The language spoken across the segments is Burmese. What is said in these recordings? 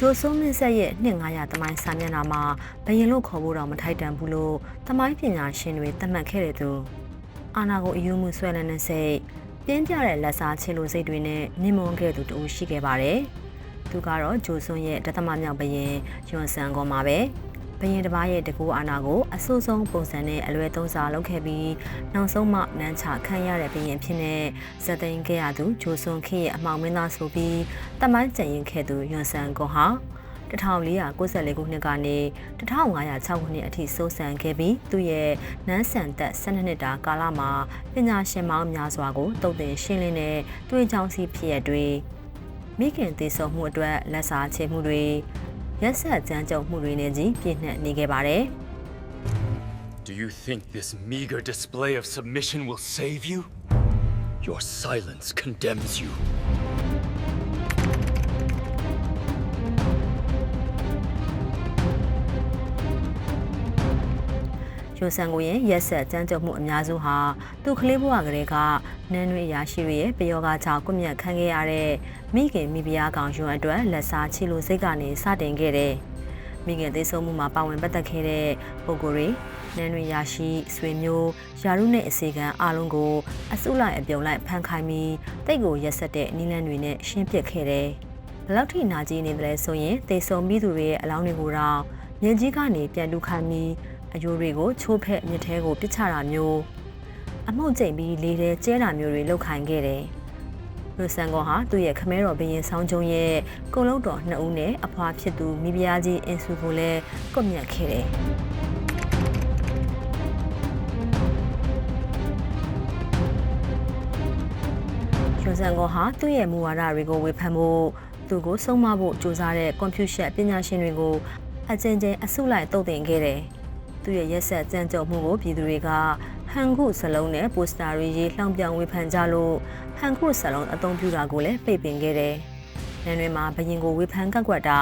ဂျိုဆိုးမင်းဆက်ရဲ့နှစ်900တမိုင်းစာမျက်နှာမှာဘယင်လို့ခေါ်ဖို့တော့မထိုက်တန်ဘူးလို့တမိုင်းပညာရှင်တွေသတ်မှတ်ခဲ့တဲ့သူအာနာကိုအယူမှုဆွဲလန်းတဲ့စိတ်ပြင်းပြတဲ့လက်စားချေလိုစိတ်တွေနဲ့နှိမွန်ခဲ့သူတူရှိခဲ့ပါတယ်။သူကတော့ဂျိုဆွန်ရဲ့ဒသမမြောက်ဘယင်ယွန်ဆန်ကောမှာပဲ ဘယင်တစ်ပါးရဲ့တကူအာနာကိုအဆိုးဆုံးပုံစံနဲ့အလွယ်သုံးစားလုပ်ခဲ့ပြီးနောက်ဆုံးမှနန်းချခံရတဲ့ဘယင်ဖြစ်နေဇက်သိန်းခဲ့ရသူဂျိုဆွန်ခေရဲ့အမှောင်မင်းသားဆိုပြီးတမိုင်းကျင်ရင်ခဲ့သူယွန်ဆန်ကောဟာ1494ခုနှစ်ကနေ1506ခုနှစ်အထိစိုးစံခဲ့ပြီးသူရဲ့နန်းဆန်သက်12နှစ်တာကာလမှာပညာရှင်မောင်းများစွာကိုတုတ်တင်ရှင်းလင်းတဲ့တွေးကြောင်းစီဖြစ်ရတွေမိခင်တည်ဆုံမှုအတွက်လက်စာချေမှုတွေ ရက်ဆက်ကြမ်းကြုတ်မှုတွေနဲ့ကြီးပြည့်နှက်နေခဲ့ပါတယ် Do you think this meager display of submission will save you? Your silence condemns you. ရိုဆန်ကိုရဲ့ရက်ဆက်ကြမ်းကြုတ်မှုအများစုဟာသူကလေးဘဝကလေးကနန်းရွေအရာရှိတွေရဲ့ပယောဂကြောင့်ကွမျက်ခံခဲ့ရတဲ့မိခင်မိဖုရားကောင်ယွန်းအတွက်လက်စားချီလိုစိတ်ကနေစတင်ခဲ့တဲ့မိခင်သိဆုံးမှုမှာပါဝင်ပတ်သက်ခဲ့တဲ့ပုဂ္ဂိုလ်တွေနန်းရွေရရှိဆွေမျိုးယာရုနဲ့အစီကံအားလုံးကိုအစုလိုက်အပြုံလိုက်ဖန်ခိုင်းပြီးတိတ်ကိုရက်ဆက်တဲ့နီလန်းတွေနဲ့ရှင်းပစ်ခဲ့တယ်ဘလောက်ထိနာကြီးနေတယ်လဲဆိုရင်တေဆုံပြီးသူတွေရဲ့အလောင်းတွေကိုတော့မြင်းကြီးကနေပြန်လူခံပြီး အယိုးတွေကိုချိုးဖက်မြစ်ထဲကိုပစ်ချတာမျိုးအမှုန့်ကျိန်ပြီးလေထဲကျဲတာမျိုးတွေလုပ်ခိုင်းခဲ့တယ်။လူဆန်ကောဟာသူ့ရဲ့ခမဲတော်ဘရင်ဆောင်းကျုံရဲ့ကုံလုံးတော်နှစ်ဦးနဲ့အဖွာဖြစ်သူမိဖုရားကြီးအင်ဆူကိုလည်းကွပ်မြတ်ခဲ့တယ်။လူဆန်ကောဟာသူ့ရဲ့မူဝါဒတွေကိုဝေဖန်ဖို့သူကိုဆုံးမဖို့ကြိုးစားတဲ့ကွန်ပျူတာပညာရှင်တွေကိုအကျဉ်းချင်းအစုလိုက်တုတ်တင်ခဲ့တယ်။ သူ့ရဲ့ရက်ဆက်ကြမ်းကြုတ်မှုကိုပြည်သူတွေကဟန်ခုစလုံးနဲ့ပိုစတာတွေရေးလှောင်ပြောင်ဝေဖန်ကြလို့ဟန်ခုစလုံးအသုံးပြုတာကိုလည်းပိတ်ပင်ခဲ့တယ်။နန်းတွေမှာဘရင်ကိုဝေဖန်ကန့်ကွက်တာ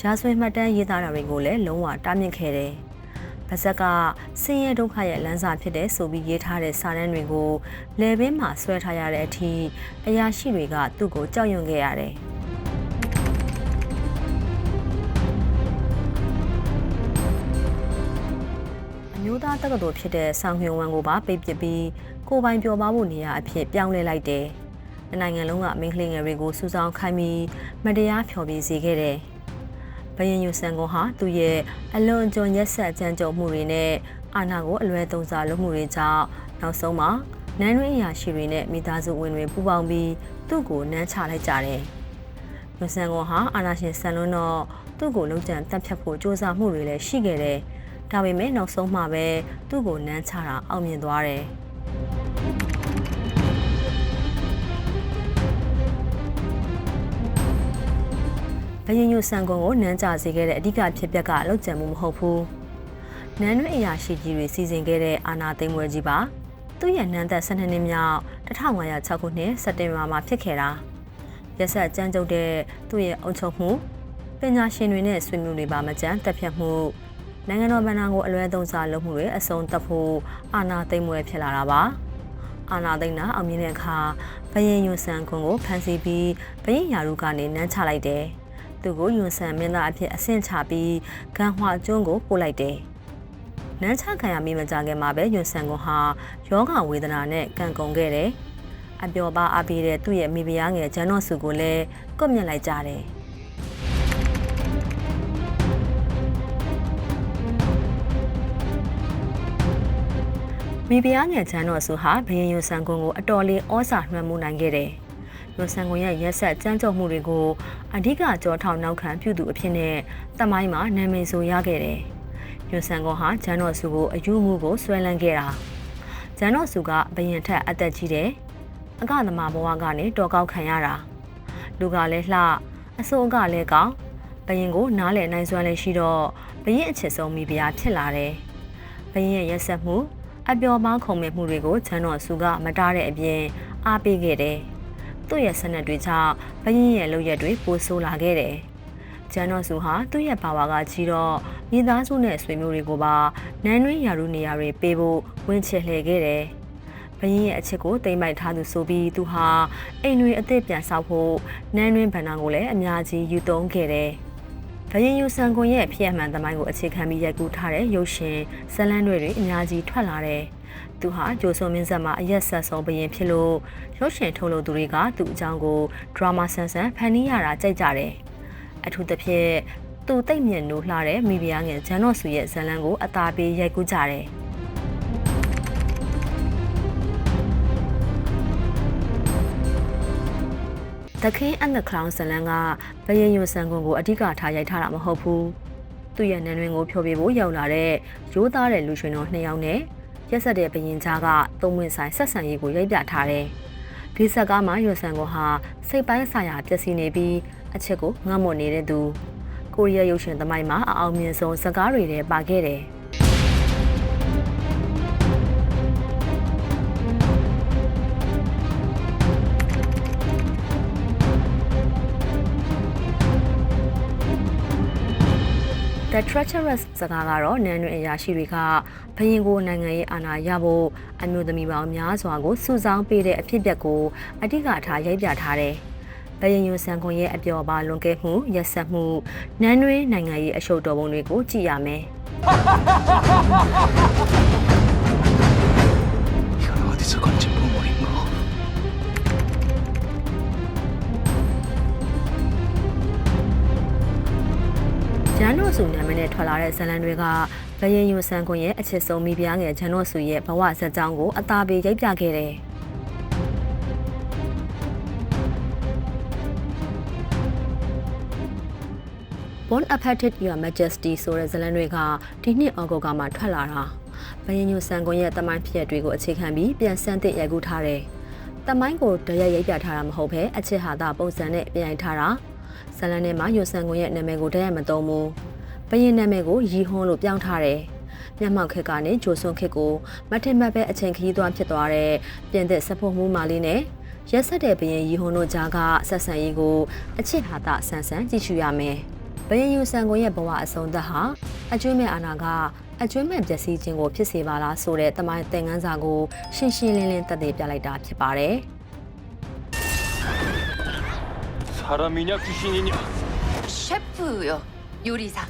ရာဇဝင်မှတ်တမ်းရေးသားတာတွေကိုလည်းလုံးဝတားမြစ်ခဲ့တယ်။ပါဇက်ကဆင်းရဲဒုက္ခရဲ့လမ်းစာဖြစ်တဲ့ဆိုပြီးရေးထားတဲ့စာတမ်းတွေကိုလယ်ဘင်းမှာဆွဲထားရတဲ့အထိအရာရှိတွေကသူ့ကိုကြောက်ရွံ့ခဲ့ရတယ်။ တက္ကသိုလ်ဖြစ်တဲ့ဆောင်းဟွန်ဝမ်ကိုပါပိတ်ပစ်ပြီးကိုပိုင်ပျော်ပါဖို့နေရာအဖြစ်ပြောင်းလဲလိုက်တယ်။ဒီနိုင်ငံလုံးကမိန်းကလေးငယ်တွေကိုစူးစောင်းခိုင်းပြီးမတရားဖျော်ဖြေစေခဲ့တယ်။ဘယင်ယူဆန်ကွန်ဟာသူ့ရဲ့အလွန်အကျွံရက်ဆက်ကြမ်းကြုတ်မှုတွေနဲ့အာဏာကိုအလွဲသုံးစားလုပ်မှုတွေကြောင့်နောက်ဆုံးမှာနန်းရင်းအရာရှိတွေနဲ့မိသားစုဝင်တွေပူးပေါင်းပြီးသူ့ကိုနမ်းချလိုက်ကြတယ်။ယူဆန်ကွန်ဟာအာဏာရှင်ဆန်လွန်းတော့သူ့ကိုလုံးကျန်တက်ဖြတ်ဖို့စ조사မှုတွေလည်းရှိခဲ့တယ်။ ဒါပေမဲ့နောက်ဆုံးမှပဲသူ့ကိုနမ်းချတာအောင်မြင်သွားတယ်။ဘယင်ညိုဆန်ကွန်ကိုနမ်းကြစေခဲ့တဲ့အဓိကဖြစ်ပျက်ကလောက်ကျန်မှုမဟုတ်ဘူး။နန်းရွေးအရာရှိကြီးတွေစီစဉ်ခဲ့တဲ့အာနာသိမ့်ပွဲကြီးပါ။သူ့ရဲ့နန်းသက်12နှစ်မြောက်1506ခုနှစ်စက်တင်ဘာမှာဖြစ်ခဲ့တာ။ရက်ဆက်ကြမ်းကြုတ်တဲ့သူ့ရဲ့အုံချုပ်မှုပညာရှင်တွေနဲ့ဆွေးနွေးတွေပါမကြမ်းတက်ဖြတ်မှု နိုင်ငံတော်ဗန္နာကိုအလွဲသုံးစားလုပ်မှုတွေအဆုံးသတ်ဖို့အာဏာသိမ်းပွဲဖြစ်လာတာပါအာဏာသိမ်းတာအောင်မြင်တဲ့အခါဘရင်ယွန်ဆန်ကွန်ကိုဖမ်းဆီးပြီးဘရင်ယာရုကနေနမ်းချလိုက်တယ်သူကိုယွန်ဆန်မင်းသားအဖြစ်အဆင့်ချပြီးဂန်ဟွာကျွန်းကိုပို့လိုက်တယ်နန်းချခံရမိမကြခင်မှာပဲယွန်ဆန်ကွန်ဟာယောဂဝေဒနာနဲ့ကံကုန်ခဲ့တယ်အပျော်ပါအပေးတဲ့သူ့ရဲ့မိဖုရားငယ်ဂျန်နော့စုကိုလည်းကွပ်မြက်လိုက်ကြတယ် မိဖုရားငယ်ချမ်းတော်စုဟာဘရင်ယိုဆန်ကွန်ကိုအတော်လေးဩစာနှွှမ်းမှုနိုင်ခဲ့တယ်။ယိုဆန်ကွန်ရဲ့ရက်ဆက်ကြမ်းကြုတ်မှုတွေကိုအဓိကကြောထောင်နောက်ခံပြုသူအဖြစ်နဲ့တမိုင်းမှာနာမည်ဆိုရခဲ့တယ်။ယိုဆန်ကွန်ဟာဂျန်တော်စုကိုအယူမှုကိုဆွဲလန်းခဲ့တာ။ဂျန်တော်စုကဘရင်ထက်အသက်ကြီးတယ်။အကသမာဘဝကနေတော်ကောက်ခံရတာ။လူကလည်းလှအစိုးအကလည်းကောင်းဘရင်ကိုနားလည်နိုင်စွမ်းလည်းရှိတော့ဘရင်အချစ်ဆုံးမိဖုရားဖြစ်လာတယ်။ဘရင်ရဲ့ရက်ဆက်မှု အပျော်ပါခုံမဲ့မှုတွေကိုချမ်းတော်စုကမတားတဲ့အပြင်အားပေးခဲ့တယ်။သူ့ရဲ့ဆနက်တွေကြောင့်ဘရင်ရဲ့လုပ်ရက်တွေပိုဆိုးလာခဲ့တယ်။ချမ်းတော်စုဟာသူ့ရဲ့ဘာဝကကြီးတော့မိသားစုနဲ့ဆွေမျိုးတွေကိုပါနန်းတွင်းရာထူးနေရာတွေပေးဖို့ဝင်ချေလှည့်ခဲ့တယ်။ဘရင်ရဲ့အချစ်ကိုတိမ်ပိုက်ထားသူဆိုပြီးသူဟာအိမ်တွေအသစ်ပြန်ဆောက်ဖို့နန်းတွင်းဗန္နာကိုလည်းအများကြီးယူသုံးခဲ့တယ်။ ဘယင်ယူဆန်ကွန်ရဲ့ဖြစ်ရမှန်သမိုင်းကိုအခြေခံပြီးရိုက်ကူးထားတဲ့ရုပ်ရှင်ဇာတ်လမ်းတွေတွေအများကြီးထွက်လာတယ်။သူဟာဂျိုဆိုမင်းဆက်မှာအရက်ဆက်ဆုံးဘယင်ဖြစ်လို့ရုပ်ရှင်ထုတ်လုပ်သူတွေကသူ့အကြောင်းကိုဒရာမာဆန်ဆန်ဖန်တီးရတာကြိုက်ကြတယ်။အထူးသဖြင့်သူတိတ်မြင့်နိုးလှတဲ့မိဖုရားငယ်ဂျန်နော့ဆူရဲ့ဇာတ်လမ်းကိုအသာပေးရိုက်ကူးကြတယ်။ The King and the Clown ဇာတ်လမ်းကဘယင်ယူဆန်ကွန်ကိုအဓိကထားရိုက်ထားတာမဟုတ်ဘူး။သူ့ရဲ့နန်းတွင်ကိုဖျော်ပြဖို့ရောက်လာတဲ့ရိုးသားတဲ့လူရွှင်တော်နှစ်ယောက်နဲ့ရက်ဆက်တဲ့ဘယင်ကြားကသုံးဝင်ဆိုင်ဆက်ဆံရေးကိုရိုက်ပြထားတယ်။ဒီဇက်ကားမှာယူဆန်ကွန်ဟာစိတ်ပိုင်းဆိုင်ရာပျက်စီးနေပြီးအချက်ကိုငတ်မွတ်နေတဲ့သူကိုရီးယားရုပ်ရှင်သမိုင်းမှာအအောင်မြင်ဆုံးဇာတ်ကားတွေထဲပါခဲ့တယ်။ The Treacherous စကားကတော့နန်းတွင်အရာရှိတွေကဘရင်ကိုနိုင်ငံရေးအာဏာရဖို့အမျိုးသမီးပေါင်းများစွာကိုစုဆောင်းပေးတဲ့အဖြစ်အပျက်ကိုအဓိကထားရိုက်ပြထားတယ်။ဘရင်ယူဆန်ခွန်ရဲ့အပျော်ပါလွန်ကဲမှုရက်ဆက်မှုနန်းတွင်နိုင်ငံရေးအရှုပ်တော်ပုံတွေကိုကြည့်ရမယ် 이건 어디서 건진 ရန်တို့စုနာမည်နဲ့ထွက်လာတဲ့ဇလန်တွေကဘရင်ယွန်ဆန်ခွန်ရဲ့အချစ်ဆုံးမိဖုရားငယ်ရန်တို့စုရဲ့ဘဝဇာတ်ကြောင်းကိုအသာပေးရိုက်ပြခဲ့တယ်။ Born Appetit Your Majesty ဆိုတဲ့ဇလန်တွေကဒီနှစ်ဩဂုတ်ကမှထွက်လာတာ။ဘရင်ယွန်ဆန်ခွန်ရဲ့တမိုင်းဖြစ်ရတွေကိုအခြေခံပြီးပြန်ဆန်းသစ်ရိုက်ကူးထားတယ်။တမိုင်းကိုတရရိုက်ပြထားတာမဟုတ်ဘဲအချစ်ဟာတာပုံစံနဲ့ပြန်ရိုက်ထားတာ။ ဇာတ်လမ်းထဲမှာညိုဆန်ကွန်ရဲ့နာမည်ကိုတရက်မသုံးဘူး။ဘယင်နာမည်ကိုရီဟွန်းလို့ပြောင်းထားတယ်။မျက်မှောက်ခက်ကနေဂျိုဆွန်ခက်ကိုမထင်မှတ်ပဲအချိန်ခရီးသွားဖြစ်သွားတဲ့ပြင်သစ်စဖို့မှုမာလေးနဲ့ရက်ဆက်တဲ့ဘရင်ရီဟွန်းတို့ကြားကဆက်ဆံရေးကိုအချစ်ဟာတာဆန်းဆန်းကြည့်ရှုရမယ်။ဘရင်ယူဆန်ကိုရဲ့ဘဝအဆုံးသက်ဟာအကျွေးမဲ့အာနာကအကျွေးမဲ့ပျက်စီးခြင်းကိုဖြစ်စေပါလားဆိုတဲ့တမိုင်းသင်ခန်းစာကိုရှင်းရှင်းလင်းလင်းသက်သေပြလိုက်တာဖြစ်ပါတယ်။ 사람이냐 귀신이냐? 셰프요 요리사